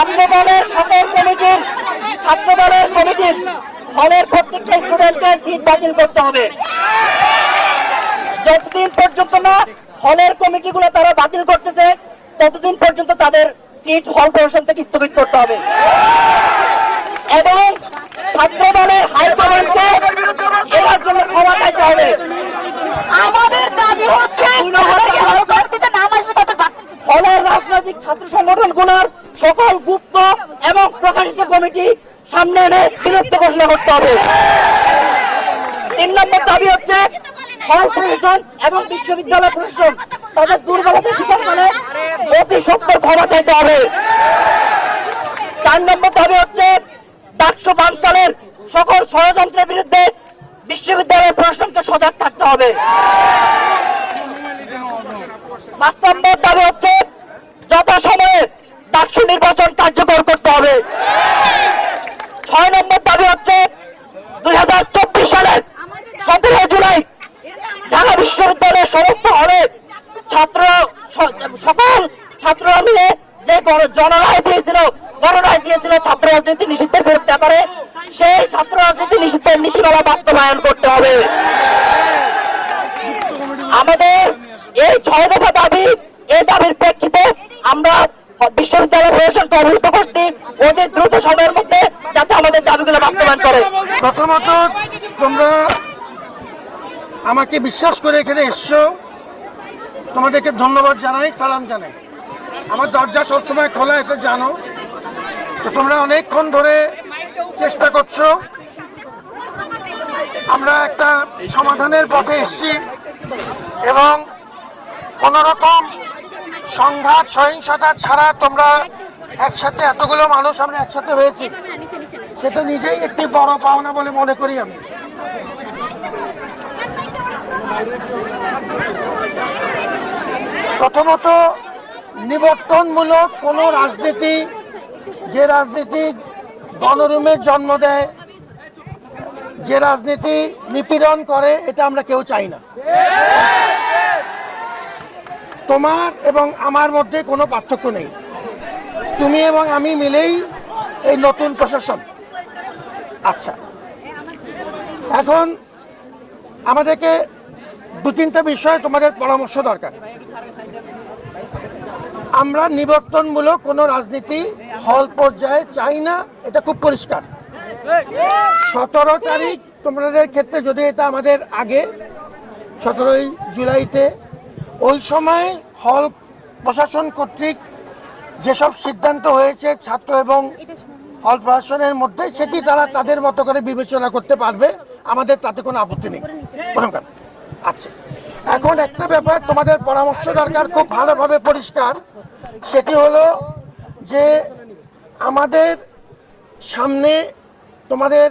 ছাত্র দলের সকল কমিটির কমিটির হলের প্রত্যেকটা স্টুডেন্টকে সিট বাতিল করতে হবে। যতদিন পর্যন্ত না হলের কমিটিগুলো তারা বাতিল করতেছে ততদিন পর্যন্ত তাদের সিট হল প্রশাসন থেকে স্থগিত করতে হবে। এবং ছাত্র দলের হাইকমান্ডকে জন্য ক্ষমা চাইতে হবে। আমাদের দাবি হচ্ছে। হলের রাজনৈতিক ছাত্র সংগঠনগুলোর সকল গুপ্ত এবং প্রকাশিত কমিটি সামনে এনে বিলুপ্ত ঘোষণা করতে হবে। তিন নম্বর দাবি হচ্ছে, হল প্রশাসন এবং বিশ্ববিদ্যালয় প্রশাসন তাদের দুর্বলতা স্বীকার করে অতি সত্তর ক্ষমা চাইতে হবে। চার নম্বর দাবি হচ্ছে ডাকশো বাঞ্চালের সকল ষড়যন্ত্রের বিরুদ্ধে বিশ্ববিদ্যালয় প্রশাসনকে সজাগ থাকতে হবে। পাঁচ নম্বর দাবি হচ্ছে, যথাসময়ে ডাকসু নির্বাচন কার্যকর করতে হবে ছয় নম্বর দাবি হচ্ছে দুই হাজার চব্বিশ সালের সতেরো জুলাই ঢাকা বিশ্ববিদ্যালয়ের সমস্ত হলে ছাত্র সকল ছাত্ররা মিলে যে জনরায় দিয়েছিল, গণরায় দিয়েছিল ছাত্র রাজনীতি নিষিদ্ধের বিরুদ্ধে ব্যাপারে সেই ছাত্র রাজনীতি নিষিদ্ধের নীতিমালা বাস্তবায়ন করতে হবে। আমাদের এই ছয় দফা দাবি, এই দাবির প্রেক্ষিতে আমরা বিশ্ববিদ্যালয় প্রশাসনকে অবহিত করছি। অতি দ্রুত সময়ের আমাদের দাবিগুলো বাস্তবায়ন করে। প্রথমত, তোমরা আমাকে বিশ্বাস করে এখানে এসছো। তোমাদেরকে ধন্যবাদ জানাই, সালাম জানাই। আমার দরজা সবসময় খোলা, এটা জানো। তো তোমরা অনেকক্ষণ ধরে চেষ্টা করছ। আমরা একটা সমাধানের পথে এসেছি এবং কোনোরকম সংঘাত, সহিংসতা ছাড়া তোমরা একসাথে, এতগুলো মানুষ আমরা একসাথে হয়েছি। সেটা নিজেই একটি বড় পাওনা বলে মনে করি আমি। প্রথমত, নিবর্তনমূলক কোনো রাজনীতি, যে রাজনীতি গণরুমের জন্ম দেয়, যে রাজনীতি নিপীড়ন করে, এটা আমরা কেউ চাই না। তোমার এবং আমার মধ্যে কোনো পার্থক্য নেই। তুমি এবং আমি মিলেই এই নতুন প্রশাসন। আচ্ছা। এখন আমাদেরকে দু তিনটা বিষয়ে তোমাদের পরামর্শ দরকার। আমরা নিবর্তনমূলক কোনো রাজনীতি হল পর্যায়ে চাই না, এটা খুব পরিষ্কার। সতেরো তারিখ তোমাদের ক্ষেত্রে যদি এটা আমাদের আগে, সতেরোই জুলাইতে, ওই সময় হল প্রশাসন কর্তৃক যেসব সিদ্ধান্ত হয়েছে ছাত্র এবং হল প্রশাসনের মধ্যে সেটি তারা তাদের মতো করে বিবেচনা করতে পারবে, আমাদের তাতে কোনো আপত্তি নেই। আচ্ছা। এখন একটা ব্যাপার তোমাদের পরামর্শ দরকার, খুব ভালোভাবে পরিষ্কার। সেটি হলো যে আমাদের সামনে তোমাদের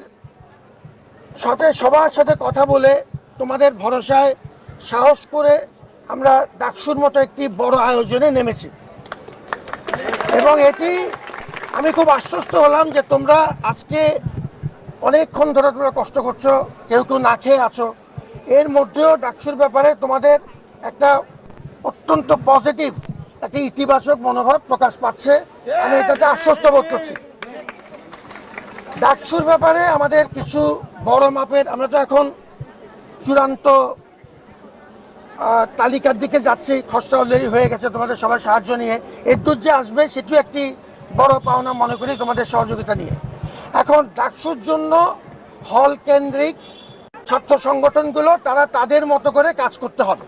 সাথে, সবার সাথে কথা বলে তোমাদের ভরসায় সাহস করে আমরা ডাকসুর মতো একটি বড় আয়োজনে নেমেছি। এবং এটি আমি খুব আশ্বস্ত হলাম যে তোমরা আজকে অনেকক্ষণ ধরে তোমরা কষ্ট করছ, কেউ কেউ না খেয়ে আছো। এর মধ্যেও ডাকসুর ব্যাপারে তোমাদের একটা অত্যন্ত পজিটিভ একটা ইতিবাচক মনোভাব প্রকাশ পাচ্ছে। আমি এটাতে আশ্বস্ত বোধ করছি। ডাকসুর ব্যাপারে আমাদের কিছু বড় মাপের, আমরা তো এখন চূড়ান্ত তালিকার দিকে যাচ্ছি, খসড়া অলরেডি হয়ে গেছে, তোমাদের সবার সাহায্য নিয়ে। এর যে আসবে, সেটিও একটি বড় পাওনা মনে করি তোমাদের সহযোগিতা নিয়ে। এখন ডাকসুর জন্য হল কেন্দ্রিক ছাত্র সংগঠনগুলো তারা তাদের মতো করে কাজ করতে হবে।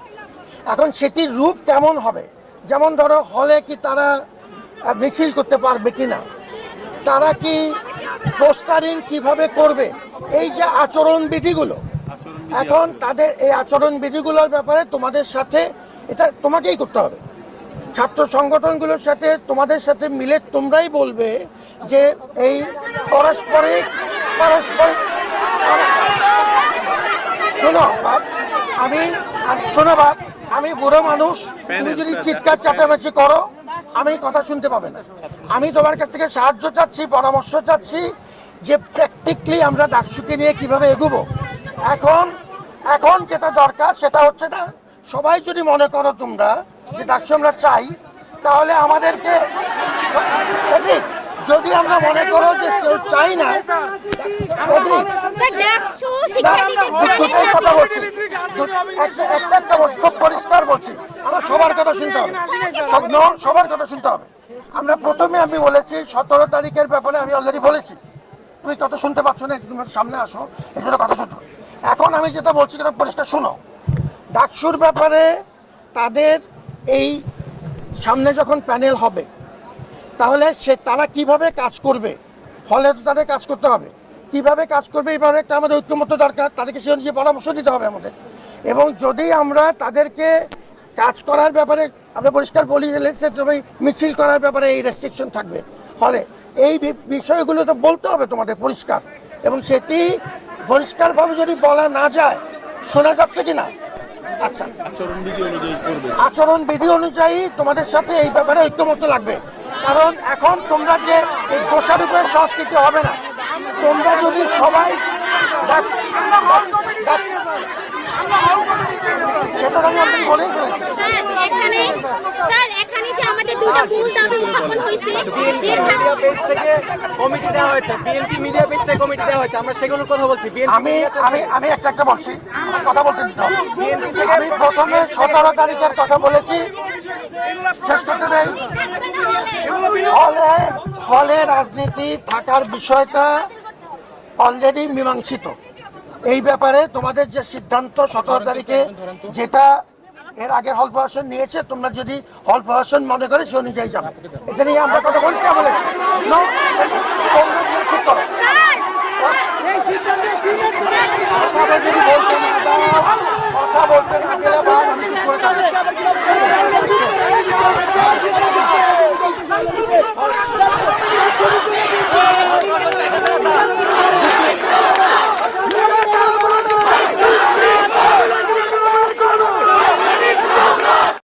এখন সেটির রূপ কেমন হবে? যেমন ধরো হলে কি তারা মিছিল করতে পারবে কি না তারা কি পোস্টারিং কীভাবে করবে? এই যে আচরণ বিধিগুলো এখন তাদের এই আচরণ বিধিগুলোর ব্যাপারে তোমাদের সাথে এটা তোমাকেই করতে হবে। ছাত্র সংগঠনগুলোর সাথে তোমাদের সাথে মিলে তোমরাই বলবে যে এই পারস্পরিক পারস্পরিক শোনো বাপ, আমি আমি- শোনো বাপ আমি বুড়ো মানুষ তুমি যদি চিৎকার চাচামেচি করো আমি কথা শুনতে পাবে না। আমি তোমার কাছ থেকে সাহায্য চাচ্ছি পরামর্শ চাচ্ছি যে প্র্যাকটিক্যালি আমরা ডাকসুকে নিয়ে কীভাবে এগোবো। এখন এখন যেটা দরকার সেটা হচ্ছে না সবাই যদি মনে করো তোমরা যে ডাকসু আমরা চাই তাহলে আমাদেরকে যদি আমরা মনে করো যে কেউ চাই না কথা দাবি বলছি। দু- একটা একটা একটা খুব পরিষ্কার বলছি। আমার সবার কথা শুনতে হবে। সবার কথা শুনতে হবে। আমরা প্রথমে আমি বলেছি সতেরো তারিখের ব্যাপারে আমি অলরেডি বলেছি। তুমি তত শুনতে পাচ্ছ না তুমি সামনে আসো এই জন্য কথা শুনতে এখন আমি যেটা বলছি সেটা পরিষ্কার শোনো। ডাকসুর ব্যাপারে তাদের এই সামনে যখন প্যানেল হবে, তাহলে সে তারা কীভাবে কাজ করবে? ফলে তো তাদের কাজ করতে হবে। কীভাবে কাজ করবে এইভাবে একটা আমাদের ঐক্যমত্য দরকার, তাদেরকে সে অনুযায়ী পরামর্শ দিতে হবে আমাদের। এবং যদি আমরা তাদেরকে কাজ করার ব্যাপারে আমরা পরিষ্কার বলি তবে মিছিল করার ব্যাপারে এই রেস্ট্রিকশন থাকবে। ফলে এই বিষয়গুলো তো বলতে হবে তোমাদের পরিষ্কার। এবং সেটি পরিষ্কারভাবে যদি বলা না যায়, শোনা যাচ্ছে কি না আচ্ছা। আচরণ বিধি অনুযায়ী তোমাদের সাথে এই ব্যাপারে ঐক্যমত্য লাগবে। কারণ এখন তোমরা যে এই দোষারোপের সংস্কৃতি হবে না তোমরা যদি সবাই সেটা আমি আপনি বলেই ফেলেছি দুটো মূল দাবি উত্থাপন হয়েছে। যে মিডিয়া পেজ থেকে কমিটি দেওয়া হয়েছে। বিএনপি মিডিয়া পেজ থেকে কমিটি দেওয়া হয়েছে। আমরা সেগুলোর কথা বলছি। আমি আমি আমি একটা একটা বলছি। আমার কথা বলতে দিতে আমি প্রথমে সতেরো তারিখের কথা বলেছি। ফলে ফলে রাজনীতি থাকার বিষয়টা অলরেডি মীমাংসিত। এই ব্যাপারে তোমাদের যে সিদ্ধান্ত সতেরো তারিখে যেটা এর আগের হল প্রশাসন নিয়েছে, তোমরা যদি হল প্রশাসন মনে করে সে অনুযায়ী যাবে এটা নিয়ে আমরা কথা বলছি না বলে। কথা বলতে না গেলে আমি করে।